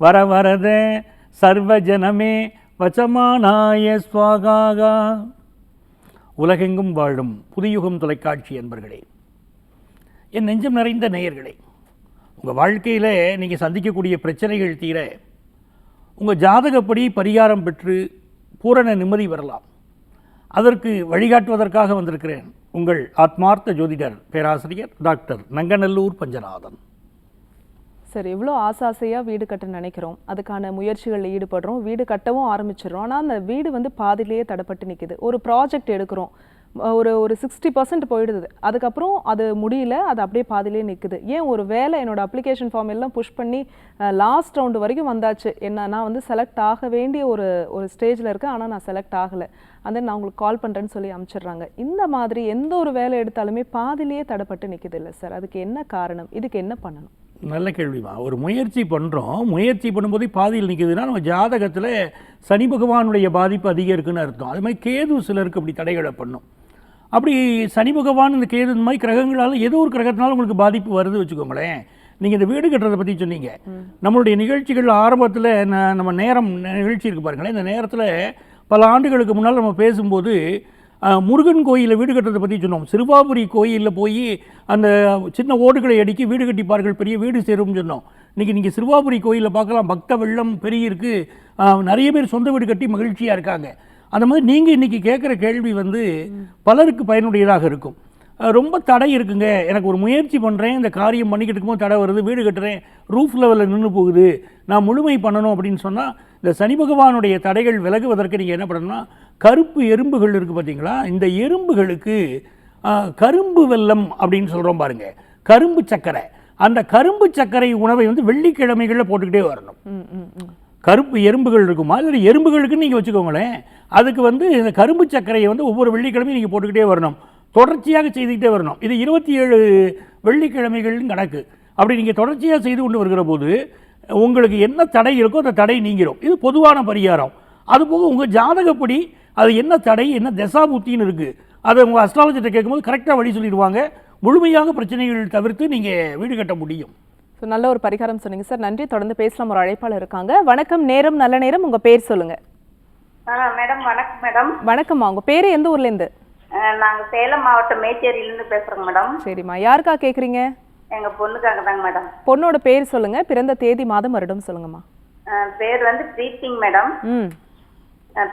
வரவரத சர்வஜனமே வச்சமானாய ஸ்வாகாகா உலகெங்கும் வாழும் புதியுகம் தொலைக்காட்சி என்பர்களே என் நெஞ்சம் நிறைந்த நேயர்களே உங்கள் வாழ்க்கையில் நீங்கள் சந்திக்கக்கூடிய பிரச்சனைகள் தீர உங்கள் ஜாதகப்படி பரிகாரம் பெற்று பூரண நிம்மதி வரலாம். அதற்கு வழிகாட்டுவதற்காக வந்திருக்கிறேன் உங்கள் ஆத்மார்த்த ஜோதிடர் பேராசிரியர் டாக்டர் நங்கநல்லூர் பஞ்சநாதன். சார் எவ்வளோ ஆசாசையாக வீடு கட்ட நினைக்கிறோம். அதுக்கான முயற்சிகளில் ஈடுபடுறோம். வீடு கட்டவும் ஆரம்பிச்சிடுறோம். ஆனால் அந்த வீடு வந்து பாதியிலேயே தடப்பட்டு நிற்கிது ஒரு ப்ராஜெக்ட் எடுக்கிறோம். ஒரு ஒரு சிக்ஸ்டி பர்சன்ட் போயிடுது. அதுக்கப்புறம் அது முடியல அது அப்படியே பாதியிலே நிற்குது ஏன் ஒரு வேலை என்னோட அப்ளிகேஷன் ஃபார்ம் எல்லாம் புஷ் பண்ணி லாஸ்ட் ரவுண்டு வரைக்கும் வந்தாச்சு. என்ன நான் வந்து செலக்ட் ஆக வேண்டிய ஒரு ஒரு ஸ்டேஜில் இருக்கேன். ஆனால் நான் செலக்ட் ஆகலை. அந்த நான் உங்களுக்கு கால் பண்ணுறேன்னு சொல்லி அனுப்பிச்சிடுறாங்க இந்த மாதிரி எந்த ஒரு வேலை எடுத்தாலுமே பாதியிலேயே தடப்பட்டு நிற்கிது இல்லை சார். அதுக்கு என்ன காரணம்? இதுக்கு என்ன பண்ணணும்? நல்ல கேள்விமா ஒரு முயற்சி பண்ணுறோம் முயற்சி பண்ணும்போது பாதியில் நிற்குதுன்னா நம்ம ஜாதகத்தில் சனி பகவானுடைய பாதிப்பு அதிகம் இருக்குன்னு அர்த்தம். அது மாதிரி கேது சிலருக்கு அப்படி தடைகளை பண்ணும். அப்படி சனி பகவான் இந்த கேது இந்த மாதிரி கிரகங்களால் ஏதோ ஒரு கிரகத்தினால உங்களுக்கு பாதிப்பு வருது வச்சுக்கோங்களேன். நீங்கள் இந்த வீடு கட்டுறதை பற்றி சொன்னீங்க. நம்மளுடைய நிகழ்ச்சிகள் ஆரம்பத்தில் நம்ம நேரம் நிகழ்ச்சி இருக்கு பாருங்களேன். இந்த நேரத்தில் பல ஆண்டுகளுக்கு முன்னால் நம்ம பேசும்போது முருகன் கோயிலில் வீடு கட்டுறதை பற்றி சொன்னோம். சிறுவாபுரி கோயிலில் போய் அந்த சின்ன ஓடுகளை அடிக்க வீடு கட்டிப்பார்கள் பெரிய வீடு சேரும்னு சொன்னோம். இன்றைக்கி நீங்கள் சிறுவாபுரி கோயிலில் பார்க்கலாம். பக்த வெள்ளம் பெரிய இருக்குது நிறைய பேர் சொந்த வீடு கட்டி மகிழ்ச்சியாக இருக்காங்க. அந்த மாதிரி நீங்கள் இன்றைக்கி கேட்குற கேள்வி வந்து பலருக்கு பயனுடையதாக இருக்கும். ரொம்ப தடை இருக்குங்க. எனக்கு ஒரு முயற்சி பண்ணுறேன் இந்த காரியம் பண்ணிக்கிட்டு இருக்கும்போது தடை வருது. வீடு கட்டுறேன். ரூஃப் லெவலில் நின்று போகுது. நான் முழுமை பண்ணணும் அப்படின்னு சொன்னால் இந்த சனி பகவானுடைய தடைகள் விலகுவதற்கு நீங்கள் என்ன பண்ணணும்னா கருப்பு எறும்புகள் இருக்குது பார்த்தீங்களா இந்த எறும்புகளுக்கு கரும்பு வெல்லம் அப்படின்னு சொல்கிறோம் பாருங்க. கரும்பு சர்க்கரை அந்த கரும்பு சர்க்கரை உணவை வந்து வெள்ளிக்கிழமைகளில் போட்டுக்கிட்டே வரணும். கருப்பு எறும்புகள் இருக்குமா? இல்லை எறும்புகளுக்குன்னு நீங்கள் வச்சுக்கோங்களேன். அதுக்கு வந்து இந்த கரும்பு சர்க்கரையை வந்து ஒவ்வொரு வெள்ளிக்கிழமையும் நீங்கள் போட்டுக்கிட்டே வரணும். தொடர்ச்சியாக செய்துக்கிட்டே வரணும். இது இருபத்தி ஏழு வெள்ளிக்கிழமைகள்னு கணக்கு. அப்படி நீங்கள் தொடர்ச்சியாக செய்து கொண்டு வருகிற போது உங்களுக்கு என்ன தடை இருக்கோ அந்த தடை நீங்கிரும். இது பொதுவான பரிகாரம். அதுபோக உங்கள் ஜாதகப்படி அது என்ன தடை என்ன தசாபுத்தின்னு இருக்குது அதை உங்கள் அஸ்ட்ராலஜிட்ட கேட்கும்போது கரெக்டாக வழி சொல்லிடுவாங்க. முழுமையாக பிரச்சனைகள் தவிர்த்து நீங்கள் வீடு கட்ட முடியும். ஸோ நல்ல ஒரு பரிகாரம் சொன்னீங்க சார் நன்றி. தொடர்ந்து பேசலாம். ஒரு அழைப்பாளர் இருக்காங்க. வணக்கம் நேரம் நல்ல நேரம். உங்க பேர் சொல்லுங்க. ஆ மேடம் வணக்கம் மேடம். வணக்கம்மா. உங்க பேரு எந்த ஊர்ல இருந்து? அஹ், நாங்க சேலம் மாவட்டம் மேச்சேரியிலேருந்து பேசுறோங்க மேடம். சரிம்மா. யாருக்கா கேக்குறீங்க? எங்க பொண்ணுக்காக தாங்க மேடம். பொண்ணோட பேர் சொல்லுங்க பிறந்த தேதி மாதம் வருடம் சொல்லுங்கம்மா. பேர் வந்து பிரீத்திங் மேடம். ம்.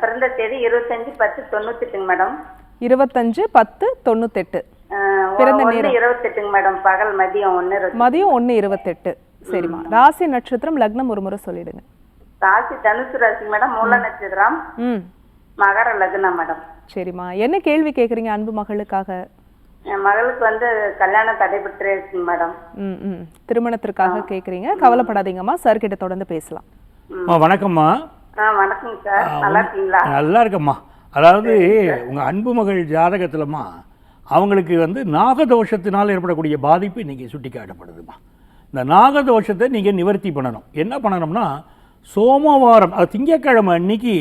பிறந்த தேதி இருபத்தஞ்சு பத்து தொண்ணூத்தெட்டுங்க மேடம். இருபத்தஞ்சு பத்து தொண்ணூத்தெட்டு. பிறந்த நேரம். இருபத்தெட்டுங்க மேடம். பகல் மதியம் ஒன்று மதியம் ஒன்று இருபத்தெட்டு. சரிம்மா. ராசி நட்சத்திரம் லக்னம் ஒரு முறை சொல்லிடுங்க. ராசி தனுசு ராசி மேடம். மூல நட்சத்திரம். ம். மகர லக்னம் மேடம். சரிம்மா. என்ன கேள்வி கேக்குறீங்க அன்பு மகளுக்காக? என் மகளுக்கு வந்து கல்யாணம் தடைபட்டு இருக்குங்க மேடம். ம் ம். திருமணத்திற்காக கேக்குறீங்க. கவலைப்படாதீங்கம்மா. சார் கிட்ட தொடர்ந்து பேசலாம். அம்மா வணக்கம்மா. ஆ வணக்கங்க சார். நல்லா இருக்கீங்களா? நல்லா இருக்கம்மா. அதாவது உங்கள் அன்பு மகள் ஜாதகத்திலம்மா அவங்களுக்கு வந்து நாகதோஷத்தினால் ஏற்படக்கூடிய பாதிப்பு இன்றைக்கி சுட்டி காட்டப்படுதுமா இந்த நாகதோஷத்தை நீங்கள் நிவர்த்தி பண்ணணும். என்ன பண்ணணும்னா சோமவாரம் அது திங்கட்கிழமை அன்னைக்கு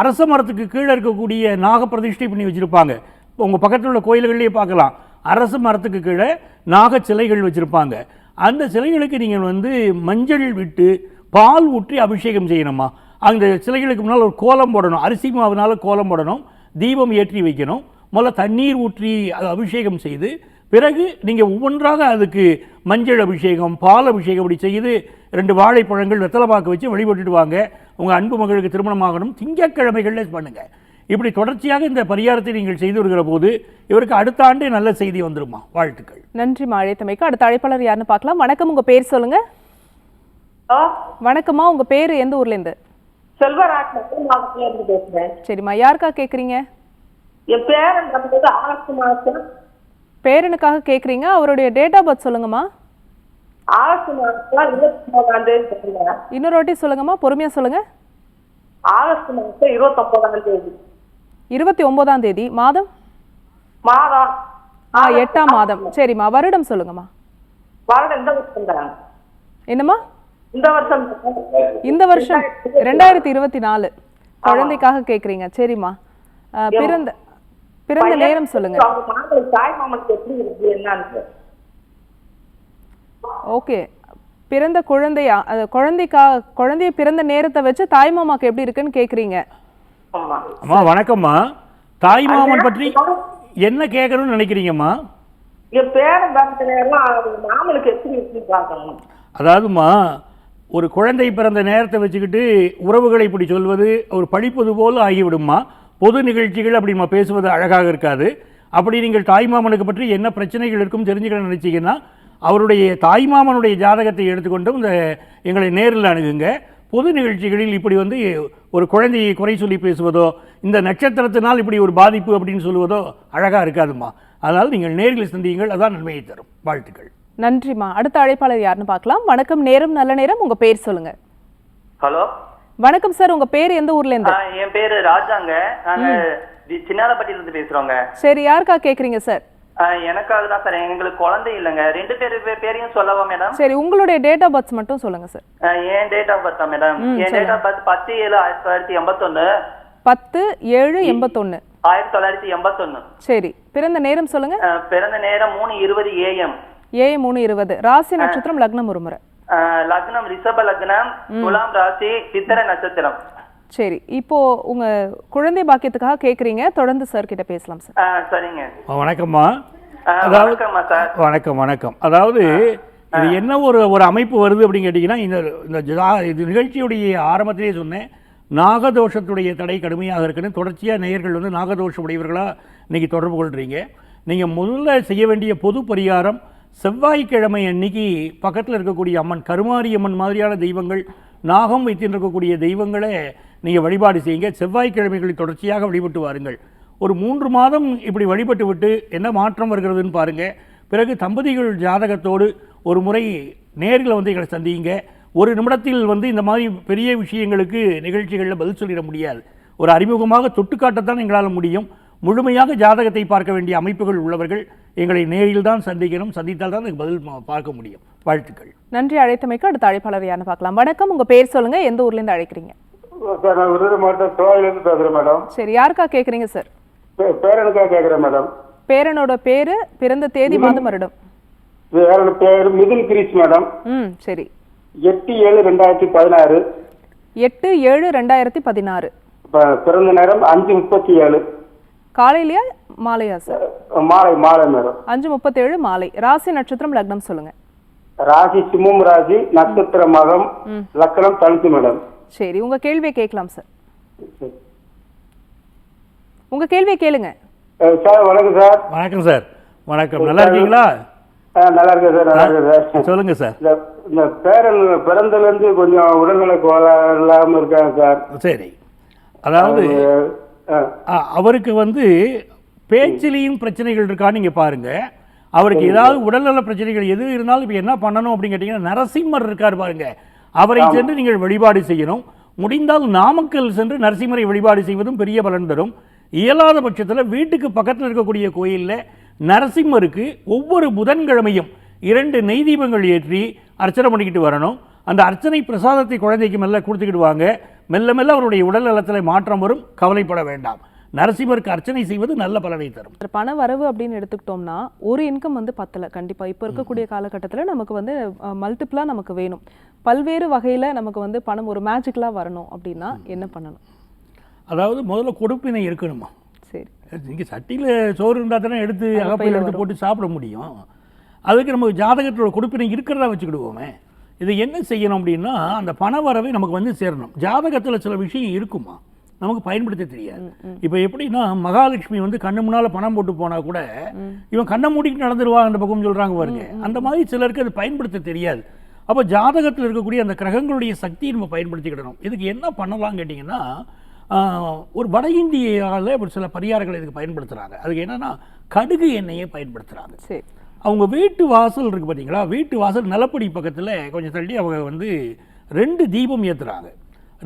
அரச மரத்துக்கு கீழே இருக்கக்கூடிய நாக பிரதிஷ்டை பண்ணி வச்சுருப்பாங்க. உங்கள் பக்கத்தில் உள்ள கோயில்கள்லேயே பார்க்கலாம். அரசு மரத்துக்கு கீழே நாக சிலைகள் வச்சுருப்பாங்க. அந்த சிலைகளுக்கு நீங்கள் வந்து மஞ்சள் விட்டு பால் ஊற்றி அபிஷேகம் செய்யணுமா? அந்த சிலைகளுக்கு முன்னால் ஒரு கோலம் போடணும். அரிசி மாவுனால கோலம் போடணும். தீபம் ஏற்றி வைக்கணும். முதல்ல தண்ணீர் ஊற்றி அது அபிஷேகம் செய்து பிறகு நீங்கள் ஒவ்வொன்றாக அதுக்கு மஞ்சள் அபிஷேகம் பால் அபிஷேகம் அப்படி செய்து ரெண்டு வாழைப்பழங்கள் வெத்தலைப்பாக்கு வச்சு வழிபட்டுட்டு வாங்க. உங்கள் அன்பு மகளுக்கு திருமணமாகணும் திங்கக்கிழமைகளில் பண்ணுங்கள் இப்படி தொடர்ச்சியாக இந்த பரிகாரத்தை நீங்கள் செய்து வருகிற போது இவருக்கு அடுத்த ஆண்டே நல்ல செய்தி வந்துருமா? வாழ்த்துக்கள். நன்றிம்மா அழைத்தமைக்கு அடுத்த அழைப்பாளர் யாருன்னு பார்க்கலாம். வணக்கம். உங்க பேர் சொல்லுங்க. வணக்கம்மா. உங்க பேர் எந்த ஊர்ல இருந்து? சரிம்மா. யாருக்கா கேக்குறீங்க? பேரனுக்காக கேக்குறீங்க. அவருடைய டேட் ஆஃப் பர்த் சொல்லுங்கம்மா. இன்னொரு வாட்டி சொல்லுங்கம்மா. பொறுமையா சொல்லுங்க. ஆகஸ்ட் மாதம் இருபத்தொன்பதாம் தேதி. இருபத்தி ஒன்பதாம் தேதி மாதம்? மாதம். ஆ எட்டாம் மாதம். சரிம்மா வருடம் சொல்லுங்கம்மா. வருடம் இந்த வருஷம் என்னம்மா? இந்த வருஷம். இந்த வருஷம் ரெண்டாயிரத்தி இருபத்தி நாலு. குழந்தைக்காக கேக்குறீங்க. சரிம்மா. பிறந்த பிறந்த நேரம் சொல்லுங்க. ஓகே. பிறந்த குழந்தையா குழந்தைக்கா குழந்தைய பிறந்த நேரத்தை வச்சு தாய்மாமாக்கு எப்படி இருக்குன்னு கேக்குறீங்க. அம்மா வணக்கம்மா. தாய் மாமன் பற்றி என்ன கேட்கணும்னு நினைக்கிறீங்கம்மா? மாமனுக்கு அதாவதுமா ஒரு குழந்தை பிறந்த நேரத்தை வச்சுக்கிட்டு உறவுகளை இப்படி சொல்வது ஒரு படிப்பது போல் ஆகிவிடுமா பொது நிகழ்ச்சிகள் அப்படி நம்ம பேசுவது அழகாக இருக்காது. அப்படி நீங்கள் தாய்மாமனுக்கு பற்றி என்ன பிரச்சனைகள் இருக்கும் தெரிஞ்சுக்கணும்னு நினச்சிங்கன்னா அவருடைய தாய்மாமனுடைய ஜாதகத்தை எடுத்துக்கொண்டு இந்த எங்களை நேரில் அணுகுங்க. பொது நிகழ்ச்சிகளில் இப்படி வந்து ஒரு குழந்தையை குறை சொல்லி பேசுவதோ இந்த நட்சத்திரத்தினால் இப்படி ஒரு பாதிப்பு அப்படின்னு சொல்லுவதோ அழகாக இருக்காதும்மா. அதனால் நீங்கள் நேரில் சந்தியுங்கள் அதான் நன்மையை தரும். வாழ்த்துக்கள். நன்றிம்மா. அடுத்த அழைப்பாளர் யாருன்னு பார்க்கலாம். வணக்கம் நேரம் நல்ல நேரம். உங்க பேர் சொல்லுங்க. ஹலோ? வணக்கம் சார் உங்க பேர் எந்த ஊர்ல இருந்து? என் பேரு ராஜாங்க. நாங்க தி- சின்னாலப்பட்டியில இருந்து பேசுறோங்க. சரி யாருக்கா கேக்குறீங்க சார்? எனக்காக தான் சார். எங்களுக்கு குழந்தை இல்லைங்க. ரெண்டு பேர் பேரையும் சொல்லவா மேடம் சரி உங்களுடைய டேட் ஆஃப் பர்த் மட்டும் சொல்லுங்க சார் என் டேட் ஆஃப் பர்த்தா மேடம் என் டேட் ஆஃப் பர்த் பத்து ஏழு ஆயிரத்தி தொள்ளாயிரத்தி எண்பத்தொன்னு. பத்து ஏழு எண்பத்தொன்னு. ஆயிரத்தி தொள்ளாயிரத்தி எண்பத்தொன்னு. சரி பிறந்த நேரம் சொல்லுங்க. பிறந்த நேரம் மூணு இருபது ஏஎம் ஏ மூணு இருபது. ராசி நட்சத்திரம் லக்னம் ஒரு முறை. லக்னம் ரிஷப லக்னம் துலாம் ராசி சித்திர நட்சத்திரம். சரி இப்போ உங்க குழந்தை பாக்கியத்துக்காக கேக்குறீங்க. தொடர்ந்து சார் கிட்ட பேசலாம் சார் சரிங்க. வணக்கம்மா. சார் வணக்கம் வணக்கம். அதாவது இது என்ன ஒரு ஒரு அமைப்பு வருது அப்படின்னு கேட்டிங்கன்னா இந்த இந்த ஜா- இது நிகழ்ச்சியுடைய ஆரம்பத்திலே சொன்னேன். நாகதோஷத்துடைய தடை கடுமையாக இருக்குன்னு தொடர்ச்சியாக நேயர்கள் வந்து நாகதோஷம் உடையவர்களாக இன்னைக்கு தொடர்பு கொள்கிறீங்க நீங்கள் முதல்ல செய்ய வேண்டிய பொது பரிகாரம் செவ்வாய்க்கிழமை அன்னைக்கு பக்கத்தில் இருக்கக்கூடிய அம்மன் கருமாரி அம்மன் மாதிரியான தெய்வங்கள் நாகம் வைத்திருக்கக்கூடிய தெய்வங்களை நீங்கள் வழிபாடு செய்யுங்க. செவ்வாய்க்கிழமைகளில் தொடர்ச்சியாக வழிபட்டு வாருங்கள். ஒரு மூன்று மாதம் இப்படி வழிபட்டு விட்டு என்ன மாற்றம் வருகிறதுன்னு பாருங்கள் பிறகு தம்பதிகள் ஜாதகத்தோடு ஒரு முறை நேரில் வந்து எங்களை சந்தியுங்க. ஒரு நிமிடத்தில் வந்து இந்த மாதிரி பெரிய விஷயங்களுக்கு நிகழ்ச்சிகளில் பதில் சொல்லிட முடியாது. ஒரு அறிமுகமாக தொட்டு காட்டத்தான் எங்களால் முடியும். முழுமையாக ஜாதகத்தை பார்க்க வேண்டிய அமைப்புகள் உள்ளவர்கள் எங்களை நேரில் தான் சந்திக்கணும். சந்தித்தால் தான் பதில் பார்க்க முடியும். வாழ்த்துக்கள். நன்றி. அழைத்தமைக்கு அடுத்த அழைப்பாளர் யாருன்னு பார்க்கலாம். வணக்கம். உங்கள் பேர் சொல்லுங்கள் எந்த ஊர்லேருந்து அழைக்கிறீங்க? சார் நான் விருது மாவட்டம் தோயிலிருந்து பேசுறேன் மேடம். சரி யாருக்கா கேக்குறீங்க சார்? பேரனுக்காக கேட்குறேன் மேடம். பேரனோட பேரு பிறந்த தேதி மாதம் வருடம் பேரனு பேர் மிதில் கிரீஷ் மேடம். ம் சரி. எட்டு ஏழு ரெண்டாயிரத்தி பதினாறு. எட்டு ஏழு ரெண்டாயிரத்தி பதினாறு. பிறந்த நேரம் அஞ்சு முப்பத்தி ஏழு காலையிலயா மாலையா சார்? மாலை மாலை மேடம். அஞ்சு முப்பத்தேழு மாலை. ராசி நட்சத்திரம் லக்னம் சொல்லுங்க. ராசி சிம்மம் ராசி நட்சத்திர மகம் லக்கணம் தனுசு மேடம். சரி உங்க கேள்வியை கேட்கலாம் சார். உங்க கேள்வியை கேளுங்க. சார் வணக்கம் சார். வணக்கம் சார் வணக்கம். நல்லா இருக்கீங்களா? நல்லா இருக்கேன் சார் நல்லா இருக்கேன் சார். சொல்லுங்க சார் இந்த பேரன் பிறந்ததுலேருந்து கொஞ்சம் உடல்நல கோளாறு இல்லாமல் இருக்காங்க சார். சரி. அதாவது அவருக்கு வந்து பேச்சிலையும் பிரச்சனைகள் இருக்கான்னு நீங்க பாருங்க. அவருக்கு ஏதாவது உடல்நல பிரச்சனைகள் எது இருந்தாலும் இப்போ என்ன பண்ணணும் அப்படின்னு கேட்டிங்கன்னா நரசிம்மர் இருக்கார் பாருங்க. அவரை சென்று நீங்கள் வழிபாடு செய்யணும். முடிந்தால் நாமக்கல் சென்று நரசிம்மரை வழிபாடு செய்வதும் பெரிய பலன் தரும். இயலாத பட்சத்தில் வீட்டுக்கு பக்கத்தில் இருக்கக்கூடிய கோயிலில் நரசிம்மருக்கு ஒவ்வொரு புதன்கிழமையும் இரண்டு நெய் தீபங்கள் ஏற்றி அர்ச்சனை பண்ணிக்கிட்டு வரணும். அந்த அர்ச்சனை பிரசாதத்தை குழந்தைக்கு மெல்ல கொடுத்துக்கிட்டு வாங்க மெல்ல மெல்ல அவருடைய உடல் நலத்தில் மாற்றம் வரும். கவலைப்பட வேண்டாம். நரசிம்மருக்கு அர்ச்சனை செய்வது நல்ல பலனை தரும். பண வரவு அப்படின்னு எடுத்துக்கிட்டோம்னா ஒரு இன்கம் வந்து பத்தல கண்டிப்பா. இப்போ இருக்கக்கூடிய காலகட்டத்துல நமக்கு வந்து மல்டிப்ளா நமக்கு வேணும். பல்வேறு வகையில நமக்கு வந்து பணம் ஒரு மேஜிக்கலா வரணும் அப்படின்னா என்ன பண்ணணும்? அதாவது முதல்ல கொடுப்பினை இருக்கணுமா? சரி. நீங்கள் சட்டியில் சோறு இருந்தால் தானே எடுத்து அகப்பையில் பையில எடுத்து. போட்டு சாப்பிட முடியும். அதுக்கு நம்ம ஜாதகத்தோட கொடுப்பினை இருக்கிறதா வச்சுக்கிடுவோமே. இது என்ன செய்யணும் அப்படின்னா அந்த பண வரவை நமக்கு வந்து சேரணும். ஜாதகத்தில் சில விஷயம் இருக்குமா? நமக்கு பயன்படுத்த தெரியாது. இப்போ எப்படின்னா மகாலட்சுமி வந்து கண்ணு முன்னால் பணம் போட்டு போனால் கூட இவன் கண்ணை மூடிட்டு நடந்துருவா அந்த பக்கம் சொல்கிறாங்க பாருங்க. அந்த மாதிரி சிலருக்கு அது பயன்படுத்த தெரியாது. அப்போ ஜாதகத்தில் இருக்கக்கூடிய அந்த கிரகங்களுடைய சக்தியை நம்ம பயன்படுத்திக்கிடணும். இதுக்கு என்ன பண்ணலாம் கேட்டிங்கன்னா ஒரு வட இந்தியாவில் ஒரு சில பரிகாரங்களை இதுக்கு பயன்படுத்துகிறாங்க அதுக்கு என்னன்னா கடுகு எண்ணெயை பயன்படுத்துகிறாங்க சரி. அவங்க வீட்டு வாசல் இருக்குது பார்த்தீங்களா வீட்டு வாசல் நிலப்படி பக்கத்தில் கொஞ்சம் தள்ளி அவங்க வந்து ரெண்டு தீபம் ஏற்றுறாங்க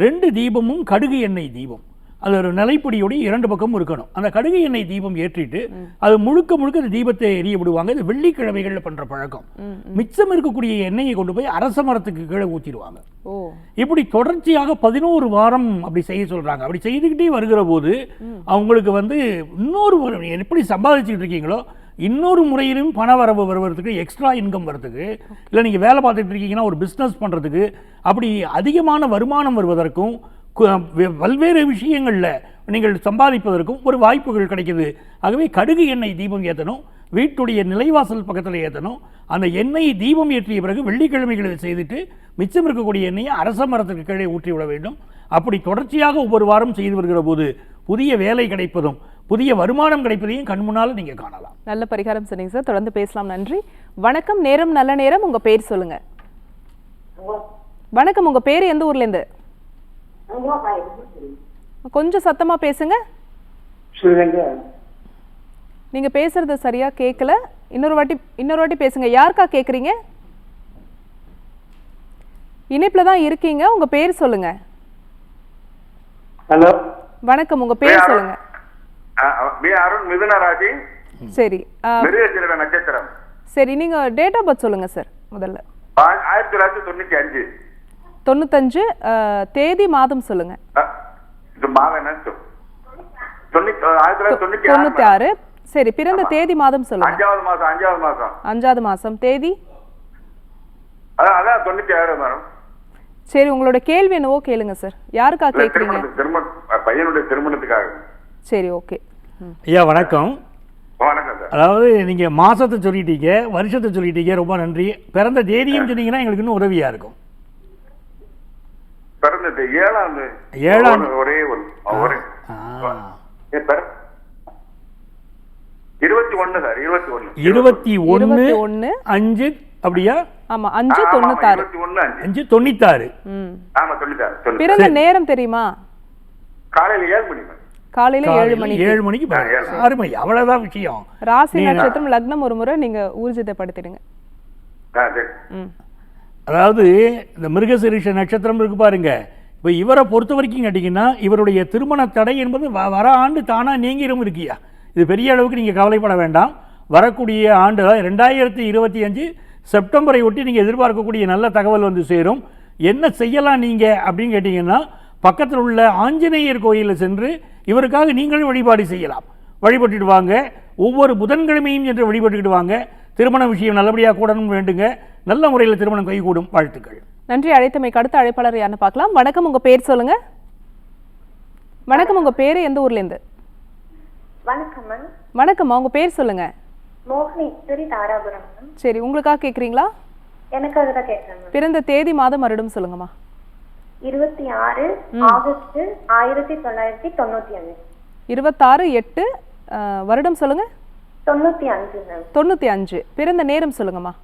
ரெண்டு தீபமும் கடுகு எண்ணெய் தீபம். அது ஒரு நிலைப்படியோடைய இரண்டு பக்கமும் இருக்கணும். அந்த கடுகு எண்ணெய் தீபம் ஏற்றிட்டு அது முழுக்க முழுக்க அந்த தீபத்தை எரிய விடுவாங்க. இது வெள்ளிக்கிழமைகளில் பண்ணுற பழக்கம். மிச்சம் இருக்கக்கூடிய எண்ணெயை கொண்டு போய் அரச மரத்துக்கு கீழே ஊற்றிடுவாங்க இப்படி தொடர்ச்சியாக பதினோரு வாரம் அப்படி செய்ய சொல்றாங்க. அப்படி செய்துக்கிட்டே வருகிற போது அவங்களுக்கு வந்து இன்னொரு எப்படி சம்பாதிச்சுட்டு இருக்கீங்களோ இன்னொரு முறையிலும் பண வரவு வருவதற்கு எக்ஸ்ட்ரா இன்கம் வரதுக்கு இல்லை நீங்கள் வேலை பார்த்துட்டு இருக்கீங்கன்னா ஒரு பிஸ்னஸ் பண்ணுறதுக்கு அப்படி அதிகமான வருமானம் வருவதற்கும் பல்வேறு விஷயங்களில் நீங்கள் சம்பாதிப்பதற்கும் ஒரு வாய்ப்புகள் கிடைக்குது. ஆகவே கடுகு எண்ணெய் தீபம் ஏற்றணும் வீட்டுடைய நிலைவாசல் பக்கத்தில் ஏற்றணும் அந்த எண்ணெய் தீபம் ஏற்றிய பிறகு வெள்ளிக்கிழமைகளை செய்துட்டு மிச்சம் இருக்கக்கூடிய எண்ணெயை அரச மரத்துக்கு கீழே ஊற்றி விட வேண்டும். அப்படி தொடர்ச்சியாக ஒவ்வொரு வாரம் செய்து வருகிற போது புதிய வேலை கிடைப்பதும் புதிய வருமானம் கிடைப்பதையும் கண் முன்னால் நீங்கள் காணலாம். நல்ல பரிகாரம் சொன்னீங்க சார். தொடர்ந்து பேசலாம். நன்றி. வணக்கம் நேரம் நல்ல நேரம். உங்க பேர் சொல்லுங்க. வணக்கம் உங்க பேர் எந்த ஊர்ல இருந்து? கொஞ்சம் சத்தமா பேசுங்க. நீங்க பேசுறது சரியா கேட்கல இன்னொரு வாட்டி இன்னொரு வாட்டி பேசுங்க. யாருக்கா கேக்குறீங்க? இணைப்புல தான் இருக்கீங்க. உங்க பேர் சொல்லுங்க. ஹலோ. வணக்கம். உங்க பேர் சொல்லுங்க. பி அருண் மிதுன ராசி சரி நட்சத்திரம். சரி நீங்க டேட் ஆஃப் பர்த் சொல்லுங்க சார் முதல்ல. ஆயிரத்தி தொள்ளாயிரத்தி தொண்ணூத்தி அஞ்சு. தொண்ணூத்தஞ்சு தேதி மாதம் சொல்லுங்க. தொண்ணூத்தி ஆறு சரி பிறந்த தேதி மாதம் சொல்லுங்க. அஞ்சாவது மாசம் அஞ்சாவது மாசம் அஞ்சாவது மாசம் தேதி? அதான் அதான் தொண்ணூத்தி ஆறு மேடம். சரி உங்களோட கேள்வி என்னவோ கேளுங்க சார். யாருக்கா திருமண பையனுடைய திருமணத்துக்காக. சரி ஓகே. ஐயா வணக்கம். வணக்கம் சார். அதாவது நீங்கள் மாதத்தை சொல்லிட்டீங்க வருஷத்தை சொல்லிட்டீங்க ரொம்ப நன்றி. பிறந்த தேதியும் சொன்னீங்கன்னா எங்களுக்கு இன்னும் உதவியாக இருக்கும். பிறந்தது ஏழாம். ஏழாம் ஒரு- ஒரே பிற- இருபத்தி ஒண்ணு சார் இருபத்தி ஒண்ணு. இருபத்தி அஞ்சு அப்படியா? ஆமா அஞ்சு தொண்ணூத்தாறு. அஞ்சு. தொண்ணூத்தாறு. ம். ஆமா தொண்ணூத்தாறு பிறந்த நேரம் தெரியுமா? காலையில ஏழு மணி காலையில ஏழு மணிக்கு. ஏழு மணிக்கு. அருமை அவ்வளவுதான் விஷயம். ராசி நட்சத்திரம் லக்னம் ஒரு முறை நீங்க ஊர்ஜிதப்படுத்திடுங்க. ஆ சரி. ம். அதாவது இந்த மிருகசீரிஷ நட்சத்திரம் இருக்கு பாருங்க. இப்போ இவரை பொறுத்த வரைக்கும் கேட்டிங்கன்னா இவருடைய திருமண தடை என்பது வ- வர ஆண்டு தானாக நீங்கிடும் இருக்கியா? இது பெரிய அளவுக்கு நீங்கள் கவலைப்பட வேண்டாம். வரக்கூடிய ஆண்டு ரெண்டாயிரத்தி இருபத்தி அஞ்சு செப்டம்பரை ஒட்டி நீங்கள் எதிர்பார்க்கக்கூடிய நல்ல தகவல் வந்து சேரும். என்ன செய்யலாம் நீங்கள் அப்படின்னு கேட்டிங்கன்னா பக்கத்தில் உள்ள ஆஞ்சநேயர் கோயிலில் சென்று இவருக்காக நீங்களும் வழிபாடு செய்யலாம். வழிபட்டுட்டு வாங்க. ஒவ்வொரு புதன்கிழமையும் சென்று வழிபட்டுக்கிட்டு வாங்க. திருமண விஷயம் நல்லபடியாக கூடணும் வேண்டுங்க. நல்ல முறையில் திருமணம் கைகூடும் வாழ்த்துக்கள். நன்றி அழைத்தமைக்கு அடுத்த அழைப்பாளர் யாருன்னு பார்க்கலாம். வணக்கம் உங்க பேர் சொல்லுங்க. வணக்கம் உங்க பேரு எந்த ஊர்ல இருந்து வணக்கம் மேம். வணக்கம்மா உங்க பேர் சொல்லுங்க. மோகினி திரு தாராபுரம் சரி உங்களுக்காக கேக்குறீங்களா? எனக்காக தான் கேட்குறேன் பிறந்த தேதி மாதம் வருடம் சொல்லுங்கம்மா. இருபத்தி ஆறு ஆகஸ்ட் ஆயிரத்தி தொள்ளாயிரத்தி தொண்ணூத்தி அஞ்சு. இருபத்தாறு எட்டு வருடம் சொல்லுங்க. தொண்ணூத்தி அஞ்சு தொண்ணூத்தி அஞ்சு. பிறந்த நேரம் சொல்லுங்கம்மா.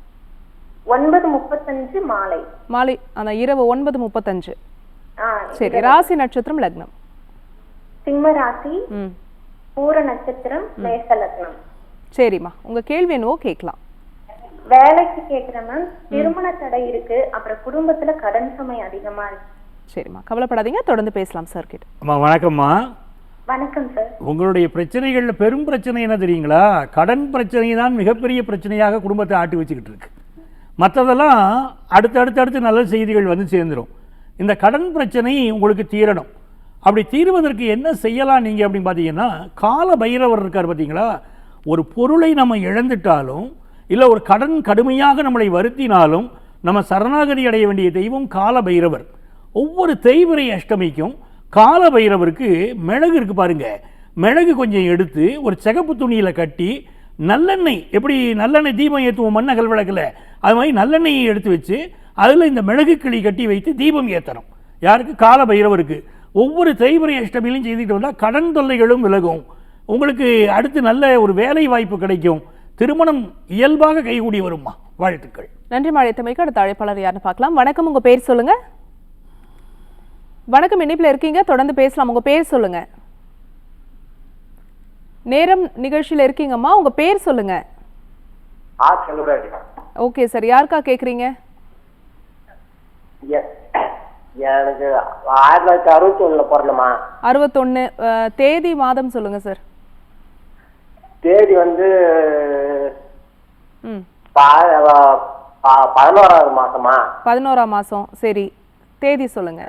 ஒன்பது முப்பத்தஞ்சு மாலை. மாலை அந்த இரவு ஒன்பது முப்பத்தஞ்சு. சரி ராசி நட்சத்திரம் லக்னம். சிம்ம ராசி பூர நட்சத்திரம் மேச லக்னம். சரிம்மா உங்க கேள்வி என்னவோ கேட்கலாம். வேலைக்கு கேட்குறேன் மேம். திருமண தடை இருக்கு அப்புறம் குடும்பத்துல கடன் சுமை அதிகமா இருக்கு. சரிம்மா கவலைப்படாதீங்க தொடர்ந்து பேசலாம் சார் கிட்ட. அம்மா வணக்கம்மா. வணக்கம் சார் உங்களுடைய பிரச்சனைகளில் பெரும் பிரச்சனை என்ன தெரியுங்களா? கடன் பிரச்சனை தான் மிகப்பெரிய பிரச்சனையாக குடும்பத்தை ஆட்டி வச்சுக்கிட்டு இருக்கு. மற்றதெல்லாம் அடுத்தடுத்தடுத்து அடுத்து நல்ல செய்திகள் வந்து சேர்ந்துடும் இந்த கடன் பிரச்சனை உங்களுக்கு தீரணும். அப்படி தீர்வதற்கு என்ன செய்யலாம் நீங்கள் அப்படின்னு பார்த்தீங்கன்னா கால பைரவர் இருக்கார் பார்த்தீங்களா ஒரு பொருளை நம்ம இழந்துட்டாலும் இல்லை ஒரு கடன் கடுமையாக நம்மளை வருத்தினாலும் நம்ம சரணாகதி அடைய வேண்டிய தெய்வம் கால பைரவர். ஒவ்வொரு தெய்வரை அஷ்டமிக்கும் கால பைரவருக்கு மிளகு இருக்குது பாருங்க. மிளகு கொஞ்சம் எடுத்து ஒரு சிகப்பு துணியில் கட்டி நல்லெண்ணெய் எப்படி நல்லெண்ணெய் தீபம் ஏற்றுவோம் மண்ணகல் விளக்கில்? அது மாதிரி நல்லெண்ணெயை எடுத்து வச்சு அதில் இந்த மிளகு கிளி கட்டி வைத்து தீபம் ஏற்றணும் யாருக்கு? கால பைரவருக்கு ஒவ்வொரு தேய்பிரை அஷ்டமியிலும் செய்துட்டு வந்தால் கடன் தொல்லைகளும் விலகும். உங்களுக்கு அடுத்து நல்ல ஒரு வேலை வாய்ப்பு கிடைக்கும். திருமணம் இயல்பாக கைகூடி வருமா வாழ்த்துக்கள். நன்றி அழைத்தமைக்கு அடுத்த அழைப்பாளர் யாருன்னு பார்க்கலாம். வணக்கம் உங்கள் பேர் சொல்லுங்கள் வணக்கம் இணைப்பில் இருக்கீங்க. தொடர்ந்து பேசலாம். உங்கள் பேர் சொல்லுங்கள் நேரம் நிகழ்ச்சியில் இருக்கீங்கம்மா உங்க பேர் சொல்லுங்க. ஓகே சார் யாருக்கா கேட்குறீங்க எ- எனக்கு ஆயிரத்தி தொள்ளாயிரத்தி அறுபத்தி ஒண்ணுல பிறந்தமா அறுபத்தொன்று தேதி மாதம் சொல்லுங்க சார் தேதி வந்து பதினோராவது மாசமா பதினோராம் மாதம் சரி. தேதி சொல்லுங்க.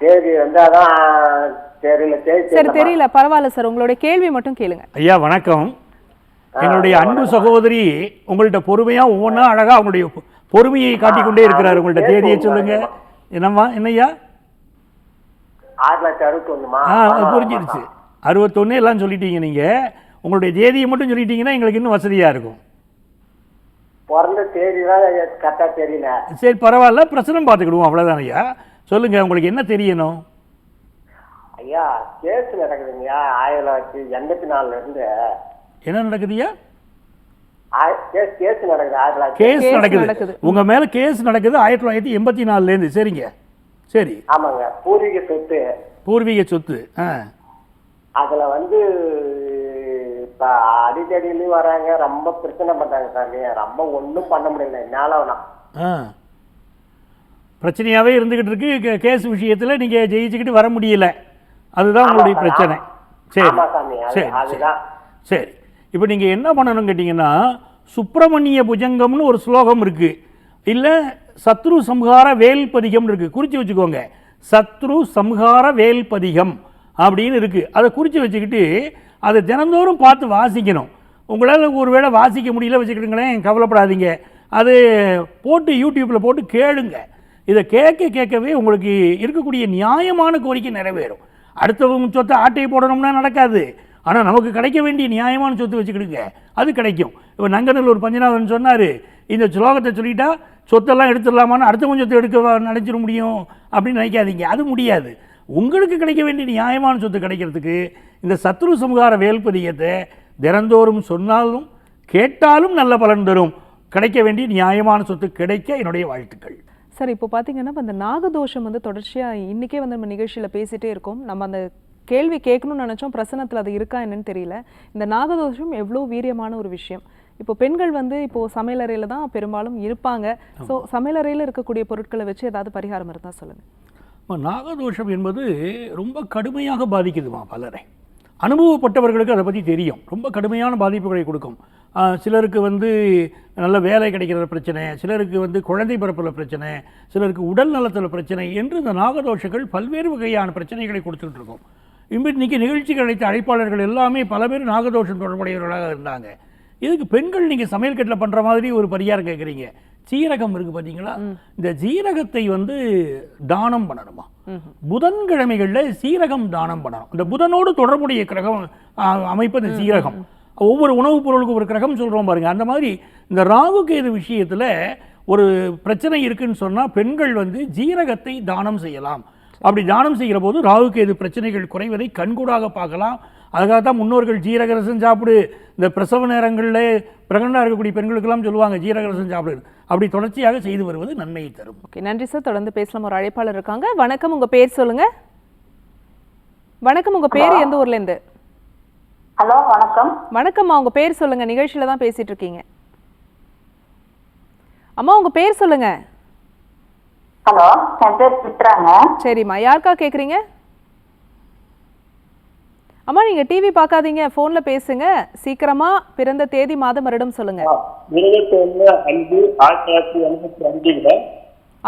தேதி வந்து அதான் தெரியல தேதி சரி. தெரியல பரவாயில்ல சார். உங்களுடைய கேள்வி மட்டும் கேளுங்க. ஐயா வணக்கம். எங்களுடைய அன்பு சகோதரி உங்கள்ட்ட பொறுமையா ஒவ்வொன்றா அழகா அவங்களுடைய பொறுமையை காட்டிக்கொண்டே இருக்கிறார். உங்கள்ட்ட தேதியை சொல்லுங்க. என்னம்மா என்னய்யா? ஆயிரத்தி தொள்ளாயிரத்தி அறுபத்தி ஒண்ணுமா ஆ அது புரிஞ்சிருச்சு. அறுபத்தொன்று எல்லாம் சொல்லிட்டீங்க நீங்க. உங்களுடைய தேதியை மட்டும் சொல்லிட்டீங்கன்னா எங்களுக்கு இன்னும் வசதியா இருக்கும். பிறந்த தேதி தான் கரெக்டா தெரியல. சரி பரவாயில்ல பிரச்சனை பார்த்துக்கிடுவோம். அவ்வளோதான் ஐயா சொல்லுங்க உங்களுக்கு என்ன தெரியணும்? ஐயா கேஸ் நடக்குதுங்கய்யா ஆயிரத்தி தொள்ளாயிரத்தி எண்பத்தி நாலுல இருந்து. என்ன நடக்குதுய்யா ஆய- கேஸ் கேஸ் நடக்குது கேஸ் நடக்குது. நடக்குது. உங்க மேல கேஸ் நடக்குது ஆயிரத்தி தொள்ளாயிரத்தி எண்பத்தி நாலுலேருந்து சரிங்க. சரி. ஆமாங்க பூர்வீக சொத்து. பூர்வீக சொத்து ஆ. அதுல வந்து இப்ப அடிக்கடியிலயும் வராங்க ரொம்ப பிரச்சனை பண்றாங்க சாமி. ரொம்ப ஒண்ணும் பண்ண முடியல என்னால பிரச்சனையாகவே இருந்துக்கிட்டு இருக்கு. கேஸ் விஷயத்தில் நீங்கள் ஜெயிச்சுக்கிட்டு வர முடியல. அதுதான் உங்களுடைய பிரச்சனை. சரி சரி சரி. இப்போ நீங்கள் என்ன பண்ணணும் கேட்டிங்கன்னா சுப்பிரமணிய புஜங்கம்னு ஒரு ஸ்லோகம் இருக்குது இல்லை சத்ரு சம்ஹார வேல்பதிகம் இருக்குது குறித்து வச்சுக்கோங்க. சத்ரு சம்ஹார வேல்பதிகம் அப்படின்னு இருக்குது அதை குறித்து வச்சுக்கிட்டு அதை தினந்தோறும் பார்த்து வாசிக்கணும். உங்களால் ஒருவேளை வாசிக்க முடியல வச்சுக்கிட்டுங்களேன் கவலைப்படாதீங்க. அது போட்டு யூடியூப்பில் போட்டு கேளுங்க. இதை கேட்க கேட்கவே உங்களுக்கு இருக்கக்கூடிய நியாயமான கோரிக்கை நிறைவேறும். அடுத்தவங்க சொத்தை ஆட்டையை போடணும்னா நடக்காது. ஆனால் நமக்கு கிடைக்க வேண்டிய நியாயமான சொத்து வச்சுக்கிடுங்க. அது கிடைக்கும். இப்போ நங்கநல்லூர் பஞ்சநாதன் சொன்னார் இந்த ஸ்லோகத்தை சொல்லிட்டா சொத்தெல்லாம் எடுத்துடலாமான்னு அடுத்தவங்க சொத்தை எடுக்க நினச்சிட முடியும் அப்படின்னு நினைக்காதீங்க. அது முடியாது. உங்களுக்கு கிடைக்க வேண்டிய நியாயமான சொத்து கிடைக்கிறதுக்கு இந்த சத்ரு சமுகார வேல்பதியத்தை தினந்தோறும் சொன்னாலும் கேட்டாலும் நல்ல பலன் தரும். கிடைக்க வேண்டிய நியாயமான சொத்து கிடைக்க என்னுடைய வாழ்த்துக்கள். சார் இப்போ பார்த்தீங்கன்னா இப்ப அந்த நாகதோஷம் வந்து தொடர்ச்சியாக இன்றைக்கே வந்து நம்ம நிகழ்ச்சியில் பேசிகிட்டே இருக்கோம். நம்ம அந்த கேள்வி கேட்கணும்னு நினச்சோம். பிரசனத்தில் அது இருக்கா என்னன்னு தெரியல. இந்த நாகதோஷம் எவ்வளோ வீரியமான ஒரு விஷயம். இப்போ பெண்கள் வந்து இப்போ சமையலறையில் தான் பெரும்பாலும் இருப்பாங்க. ஸோ சமையலறையில் இருக்கக்கூடிய பொருட்களை வச்சு ஏதாவது பரிகாரம் இருந்தால் சொல்லுங்கள் நாகதோஷம் என்பது ரொம்ப கடுமையாக பாதிக்குதுமா பலரை? அனுபவப்பட்டவர்களுக்கு அதை பற்றி தெரியும். ரொம்ப கடுமையான பாதிப்புகளை கொடுக்கும். சிலருக்கு வந்து நல்ல வேலை கிடைக்கிற பிரச்சனை சிலருக்கு வந்து குழந்தை பிறப்பில் பிரச்சனை சிலருக்கு உடல் நலத்தில் பிரச்சனை என்று இந்த நாகதோஷங்கள் பல்வேறு வகையான பிரச்சனைகளை கொடுத்துட்டு இருக்கும். இன்னைக்கு நிகழ்ச்சிக்கு அழைத்த அழைப்பாளர்கள் எல்லாமே பல பேர் நாகதோஷம் தொடர்புடையவர்களாக இருந்தாங்க. இதுக்கு பெண்கள் நீங்கள் சமையல் கட்டில் பண்ணுற மாதிரி ஒரு பரிகாரம் கேட்குறீங்க சீரகம் இருக்குது பார்த்தீங்களா இந்த சீரகத்தை வந்து தானம் பண்ணணுமா? புதன்கிழமைகளில் சீரகம் தானம் பண்ணணும். இந்த புதனோடு தொடர்புடைய கிரகம் ஆ, அமைப்பு இந்த சீரகம். ஒவ்வொரு உணவுப் பொருளுக்கும் ஒரு கிரகம் சொல்கிறோம் பாருங்க. அந்த மாதிரி இந்த ராகு கேது விஷயத்தில் ஒரு பிரச்சனை இருக்குன்னு சொன்னால் பெண்கள் வந்து ஜீரகத்தை தானம் செய்யலாம். அப்படி தானம் செய்கிற போது ராகு கேது பிரச்சனைகள் குறைவதை கண்கூடாக பார்க்கலாம். அதுக்காக தான் முன்னோர்கள் ஜீரக ரசம் சாப்பிடு. இந்த பிரசவ நேரங்களில் பிரகண்டாக இருக்கக்கூடிய பெண்களுக்கெல்லாம் சொல்லுவாங்க ஜீரக ரசம் சாப்பிடு. அப்படி தொடர்ச்சியாக செய்து வருவது நன்மையை தரும். ஓகே நன்றி சார். தொடர்ந்து பேசலாம். ஒரு அழைப்பாளர் இருக்காங்க. வணக்கம். உங்கள் பேர் சொல்லுங்கள் வணக்கம். உங்கள் பேர் எந்த ஊர்லேருந்து ஹலோ வணக்கம். வணக்கம்மா. உங்கள் பேர் சொல்லுங்கள் நிகழ்ச்சியில் தான் பேசிகிட்டு இருக்கீங்க. அம்மா உங்கள் பேர் சொல்லுங்கள் ஹலோ என் பேர் சித்ராங்க. சரிம்மா. யாருக்கா கேட்குறீங்க அம்மா நீங்கள் டிவி பார்க்காதீங்க ஃபோனில் பேசுங்க. சீக்கிரமாக பிறந்த தேதி மாதம் வருடம் இருபத்தி ஒண்ணு அஞ்சு ஆயிரத்தி தொள்ளாயிரத்தி எண்பத்தி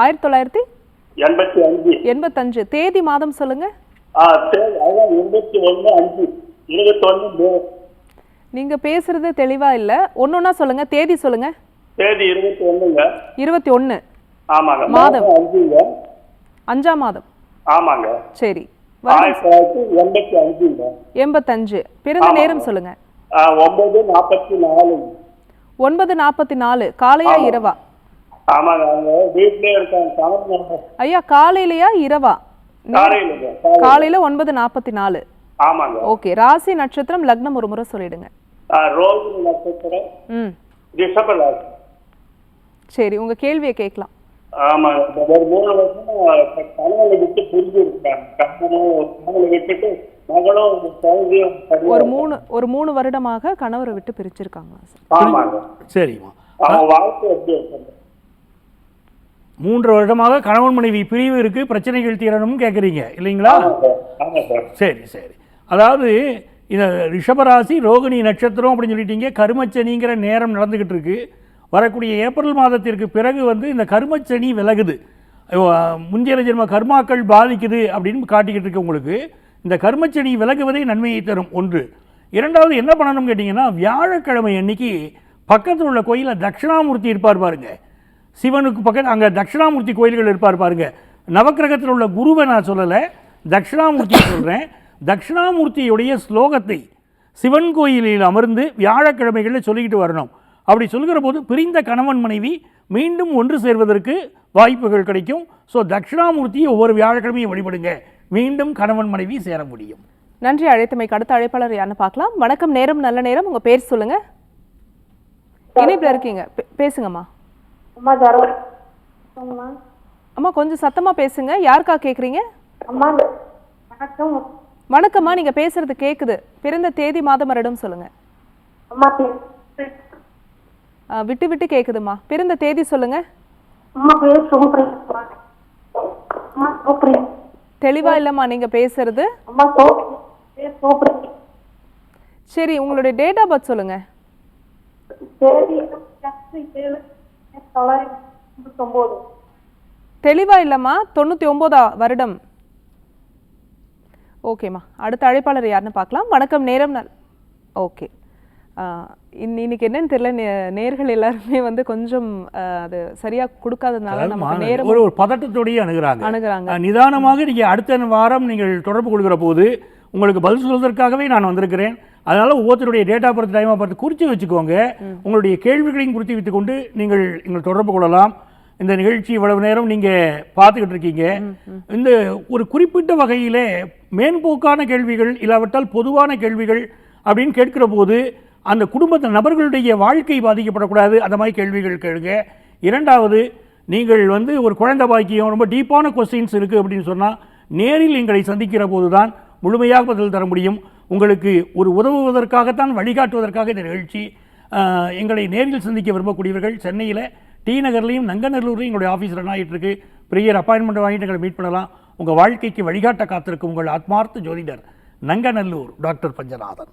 ஆயிரத்தி தொள்ளாயிரத்தி எண்பத்தி அஞ்சு. எண்பத்தஞ்சு. தேதி மாதம் ஒண்ணு அஞ்சு. இருபத்தி ஒண்ணு நீங்கள் பேசுறது தெளிவாக இல்லை. ஒன்றா சொல்லுங்கள் தேதி சொல்லுங்கள் தேதி இருபத்தி ஒண்ணுங்க இருபத்தி ஒன்று ஆமாங்க. மாதம். அஞ்சாம் மாதம். ஆமாங்க. சரி. எண்பத்தி அஞ்சுங்க எண்பத்தஞ்சு. பிறந்த நேரம் சொல்லுங்கள் ஆ, ஒன்பது நாற்பத்தி நாலு. ஒன்பது நாற்பத்தி நாலு. காலையா இரவா? ஐயா காலையிலையா இரவா? காலையில ஒன்பது நாற்பத்தி நாலு. ஓகே ராசி நட்சத்திரம் லக்னம் ஒரு முறை சொல்லிடுங்க. சரி உங்க கேள்வியை கேட்கலாம். ஆமாங்க ஒரு மூணு வருஷமா கணவனை விட்டு பிரிஞ்சு இருக்காங்க. கணவனை விட்டுட்டு மகளும் ஒரு மூணு ஒரு மூணு வருடமாக கணவரை விட்டு பிரிச்சிருக்காங்களா சார்? ஆமாங்க. சரிம்மா. அவங்க வாழ்க்கை எப்படி இருக்கு? மூன்று வருடமாக கணவன் மனைவி பிரிவு இருக்கு பிரச்சனைகள் தீரணும்னு கேட்குறீங்க இல்லைங்களா? ஆமா சார் சரி. அதாவது இந்த ரிஷபராசி ரோகிணி நட்சத்திரம் அப்படின்னு சொல்லிட்டீங்க கருமச்சனிங்கிற நேரம் நடந்துக்கிட்டு இருக்கு. வரக்கூடிய ஏப்ரல் மாதத்திற்கு பிறகு வந்து இந்த கருமச்சனி விலகுது. முந்தைய ஜென்ம கர்மாக்கள் பாதிக்குது அப்படின்னு காட்டிக்கிட்டு இருக்கு உங்களுக்கு. இந்த கர்மச்சனி விலகுவதே நன்மையை தரும். ஒன்று. இரண்டாவது என்ன பண்ணணும்னு கேட்டிங்கன்னா வியாழக்கிழமை அன்னைக்கு பக்கத்தில் உள்ள கோயிலில் தட்சிணாமூர்த்தி இருப்பார் பாருங்க. சிவனுக்கு பக்கத்தில் அங்கே தட்சிணாமூர்த்தி கோயில்கள் இருப்பார் பாருங்க. நவக்கிரகத்தில் உள்ள குருவை நான் சொல்லலை தட்சிணாமூர்த்தி சொல்கிறேன் தட்சிணாமூர்த்தியுடைய ஸ்லோகத்தை சிவன் கோயிலில் அமர்ந்து வியாழக்கிழமைகளில் சொல்லிக்கிட்டு வரணும். அப்படி சொல்கிற போது பிரிந்த கணவன் மனைவி மீண்டும் ஒன்று சேர்வதற்கு வாய்ப்புகள் கிடைக்கும். ஸோ தட்சிணாமூர்த்தியை ஒவ்வொரு வியாழக்கிழமையும் வழிபடுங்க. மீண்டும் கணவன் மனைவி சேர முடியும். நன்றி அழைத்தமைக்கு அடுத்த அழைப்பாளர் யாருன்னு பார்க்கலாம். வணக்கம் நேரம் நல்ல நேரம். உங்க பேர் சொல்லுங்க. இணைப்புல இருக்கீங்க. பேசுங்கம்மா. அம்மா தரம் அம்மா. அம்மா கொஞ்சம் சத்தமா பேசுங்க. யாருக்கா கேக்குறீங்க? அம்மா வணக்கம். வணக்கம்மா நீங்க பேசுறது கேக்குது. பிறந்த தேதி மாதம் வருடம் சொல்லுங்க. அம்மா விட்டு விட்டு கேக்குதுமா பிறந்த தேதி சொல்லுங்க. தெளிவா இல்லம்மா நீங்க பேசுறது. சரி உங்களுடைய டேட் ஆஃப் பர்த் சொல்லுங்க. தெளிவா இல்லம்மா தொண்ணூத்தி ஒன்பதா வருடம் ஓகேம்மா அடுத்த அழைப்பாளர் யாருன்னு பார்க்கலாம். வணக்கம் நேரம் ஓகே இன்னைக்கு என்னன்னு தெரியல நேர்கள் எல்லாருமே வந்து கொஞ்சம் அது சரியா கொடுக்காததுனால நமக்கு மாணவர் நேரம் ஒரு ஒரு பதட்டத்தோடயே அணுகுறாங்க. அணுகுறாங்க. நிதானமாக நீங்கள் அடுத்த வாரம் நீங்கள் தொடர்பு கொள்கிற போது உங்களுக்கு பதில் சொல்வதற்காகவே நான் வந்திருக்கிறேன். அதனால் ஒவ்வொருத்தருடைய டேட்டா பர்த் டைம் பார்த்து குறித்து வச்சுக்கோங்க. உங்களுடைய கேள்விகளையும் குறித்து வைத்துக்கொண்டு நீங்கள் எங்கள் தொடர்பு கொள்ளலாம். இந்த நிகழ்ச்சி இவ்வளவு நேரம் நீங்கள் பார்த்துக்கிட்டு இருக்கீங்க. இந்த ஒரு குறிப்பிட்ட வகையிலே மேன்போக்கான கேள்விகள் இல்லாவிட்டால் பொதுவான கேள்விகள் அப்படின்னு கேட்கிற போது அந்த குடும்பத்து நபர்களுடைய வாழ்க்கை பாதிக்கப்படக்கூடாது. அந்த மாதிரி கேள்விகள் கேளுங்க. இரண்டாவது நீங்கள் வந்து ஒரு குழந்தை பாக்கியம் ரொம்ப டீப்பான கொஸ்டின்ஸ் இருக்குது அப்படின்னு சொன்னால் நேரில் எங்களை சந்திக்கிற போது தான் முழுமையாக பதில் தர முடியும். உங்களுக்கு ஒரு உதவுவதற்காகத்தான் வழிகாட்டுவதற்காக இந்த நிகழ்ச்சி. எங்களை நேரில் சந்திக்க விரும்பக்கூடியவர்கள் சென்னையில் டி நகர்லையும் நங்கநல்லூர்லையும் எங்களுடைய ஆஃபீஸ் ரன் ஆகிட்டுருக்கு ப்ரியர் அப்பாயின்மெண்ட் வாங்கிட்டு எங்களை மீட் பண்ணலாம். உங்கள் வாழ்க்கைக்கு வழிகாட்ட காத்திருக்கும் உங்கள் ஆத்மார்த்த ஜோதிடர் நங்கநல்லூர் டாக்டர் பஞ்சநாதன்.